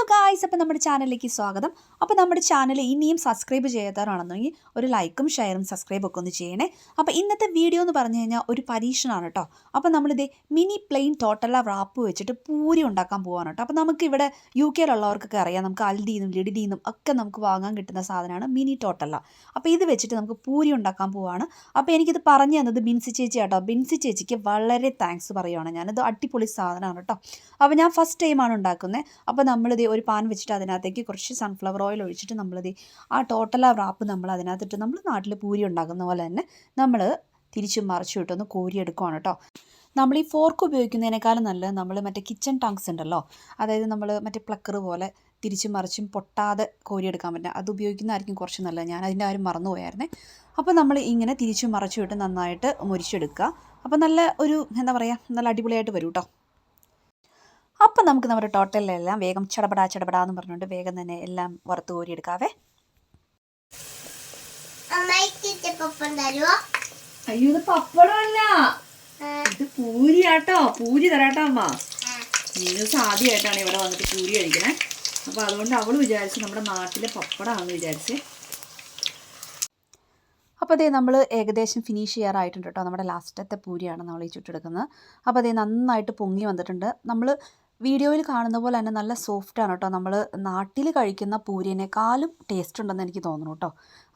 Hello guys അപ്പോൾ നമ്മുടെ ചാനലിലേക്ക് സ്വാഗതം. അപ്പോൾ നമ്മുടെ ചാനൽ ഇനിയും സബ്സ്ക്രൈബ് ചെയ്യാത്തവരാണെന്നെങ്കിൽ ഒരു ലൈക്കും ഷെയറും സബ്സ്ക്രൈബ് ഒക്കെ ഒന്ന് ചെയ്യണേ. അപ്പോൾ ഇന്നത്തെ വീഡിയോ എന്ന് പറഞ്ഞു കഴിഞ്ഞാൽ ഒരു പരീക്ഷണമാണ് കേട്ടോ അപ്പോൾ നമ്മളിത് മിനി പ്ലെയിൻ ടോട്ടല റാപ്പ് വെച്ചിട്ട് പൂരി ഉണ്ടാക്കാൻ പോവാണ് കേട്ടോ അപ്പോൾ നമുക്ക് ഇവിടെ യു കെയിലുള്ളവർക്കൊക്കെ അറിയാം. നമുക്ക് അൽദീന്നും ലിഡിദീന്നും ഒക്കെ നമുക്ക് വാങ്ങാൻ കിട്ടുന്ന സാധനമാണ് മിനി ടോട്ടല അപ്പോൾ ഇത് വെച്ചിട്ട് നമുക്ക് പൂരി ഉണ്ടാക്കാൻ പോവാണ്. അപ്പോൾ എനിക്കിത് പറഞ്ഞു തന്നത് ബിൻസി ചേച്ചി കേട്ടോ ബിൻസി ചേച്ചിക്ക് വളരെ താങ്ക്സ് പറയുവാണ് ഞാനത് അടിപൊളി സാധനമാണ് കേട്ടോ അപ്പോൾ ഞാൻ ഫസ്റ്റ് ടൈമാണ് ഉണ്ടാക്കുന്നത് അപ്പോൾ നമ്മളിത് ഒരു പാൻ വെച്ചിട്ട് അതിനകത്തേക്ക് കുറച്ച് സൺഫ്ലവർ ഓയിൽ ഒഴിച്ചിട്ട് നമ്മളത് ആ ടോട്ടൽ ആ റാപ്പ് നമ്മൾ അതിനകത്തിട്ട് നമ്മൾ നാട്ടിൽ പൂരി ഉണ്ടാക്കുന്ന പോലെ തന്നെ നമ്മൾ തിരിച്ചും മറിച്ചും ഇട്ടൊന്ന് കോരിയെടുക്കുവാണ് കേട്ടോ നമ്മൾ ഈ ഫോർക്ക് ഉപയോഗിക്കുന്നതിനേക്കാളും നല്ലത് നമ്മൾ മറ്റേ കിച്ചൺ ടങ്സ് ഉണ്ടല്ലോ അതായത് നമ്മൾ മറ്റേ പ്ലക്കർ പോലെ തിരിച്ചും മറിച്ചും പൊട്ടാതെ കോരിയെടുക്കാൻ പറ്റുക അത് ഉപയോഗിക്കുന്നതായിരിക്കും കുറച്ച് നല്ലത്. ഞാൻ അതിന്റെ കാര്യം മറന്നുപോയായിരുന്നേ അപ്പോൾ നമ്മൾ ഇങ്ങനെ തിരിച്ചും മറിച്ചും ഇട്ട് നന്നായിട്ട് മുരിച്ചെടുക്കുക. അപ്പോൾ നല്ല ഒരു എന്താ പറയുക നല്ല അടിപൊളിയായിട്ട് വരും കേട്ടോ അപ്പം നമുക്ക് നമ്മുടെ ടോട്ടലിലെല്ലാം വേഗം ചടപടാ ചടപടാ എന്ന് പറഞ്ഞുകൊണ്ട് വേഗം തന്നെ എല്ലാം വറുത്ത് കോരിയെടുക്കാവേ. അയ്യോ ഇത് പപ്പടമല്ല. ഇത് പൂരിയാട്ടോ. പൂരി തരാട്ടോ അമ്മ. മീനൂസ് ആദ്യമായിട്ടാണ് ഇവിടെ വന്നിട്ട് പൂരി കഴിക്കണേ. അപ്പോൾ അതുകൊണ്ട് അവൾ വിചാരിച്ചു നമ്മുടെ നാട്ടിലെ പപ്പടമാണെന്ന് വിചാരിച്ച്. അപ്പോൾ അതേ നമ്മൾ ഏകദേശം ഫിനിഷ് ചെയ്യാറായിട്ടുണ്ട് കേട്ടോ. നമ്മുടെ ലാസ്റ്റത്തെ പൂരിയാണ് നമ്മൾ ഈ ചുറ്റെടുക്കുന്നത് അപ്പോൾ അതേ നന്നായിട്ട് പൊങ്ങി വന്നിട്ടുണ്ട്. നമ്മൾ വീഡിയോയിൽ കാണുന്ന പോലെ തന്നെ നല്ല സോഫ്റ്റാണ് കേട്ടോ. നമ്മൾ നാട്ടിൽ കഴിക്കുന്ന പൂരിനേക്കാളും ടേസ്റ്റ് ഉണ്ടെന്ന് എനിക്ക് തോന്നുന്നു കേട്ടോ.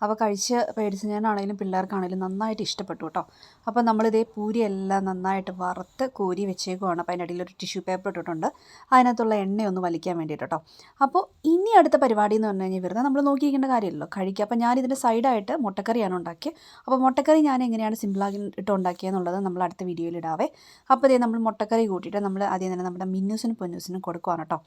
അപ്പോൾ കഴിച്ച് പേടിച്ച് ഞാനാണെങ്കിലും പിള്ളേർക്കാണെങ്കിലും നന്നായിട്ട് ഇഷ്ടപ്പെട്ടു കേട്ടോ. അപ്പോൾ നമ്മളിതേ പൂരിയെല്ലാം നന്നായിട്ട് വറുത്ത് കോരി വെച്ചേക്കുവാണ്. അപ്പോൾ അതിന്റെ ഇടയിൽ ഒരു ടിഷ്യൂ പേപ്പർ ഇട്ടിട്ടുണ്ട്. അതിനകത്തുള്ള എണ്ണയൊന്ന് വലിക്കാൻ വേണ്ടിയിട്ട് കേട്ടോ. അപ്പോൾ ഇനി അടുത്ത പരിപാടി എന്ന് പറഞ്ഞു കഴിഞ്ഞാൽ വരുന്നത് നമ്മൾ നോക്കിയിരിക്കേണ്ട കാര്യമല്ലോ. കഴിക്കുക. അപ്പോൾ ഞാനിതിന്റെ സൈഡായിട്ട് മുട്ടക്കറിയാണ് ഉണ്ടാക്കിയത് അപ്പോൾ മുട്ടക്കറി ഞാൻ എങ്ങനെയാണ് സിമ്പിളാക്കി ഇട്ട് ഉണ്ടാക്കിയെന്നുള്ളത് നമ്മൾ അടുത്ത വീഡിയോയിൽ ഇടാവേ. അപ്പോൾ ഇതേ നമ്മൾ മുട്ടക്കറി കൂട്ടിയിട്ട് നമ്മൾ ആദ്യം തന്നെ നമ്മുടെ മിന്നൂസിനും പൊന്നൂസിനും കൊടുക്കുവാണ് കേട്ടോ.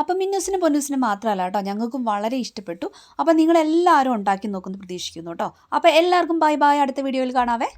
അപ്പം മിന്നൂസിനും പൊന്നൂസിനും മാത്രമല്ല കേട്ടോ ഞങ്ങൾക്കും വളരെ ഇഷ്ടപ്പെട്ടു. അപ്പോൾ നിങ്ങളെല്ലാവരും ഉണ്ടാക്കി നോക്കുമെന്ന് പ്രതീക്ഷിക്കുന്നു കേട്ടോ. അപ്പോൾ എല്ലാവർക്കും ബൈ ബൈ അടുത്ത വീഡിയോയിൽ കാണാവേ.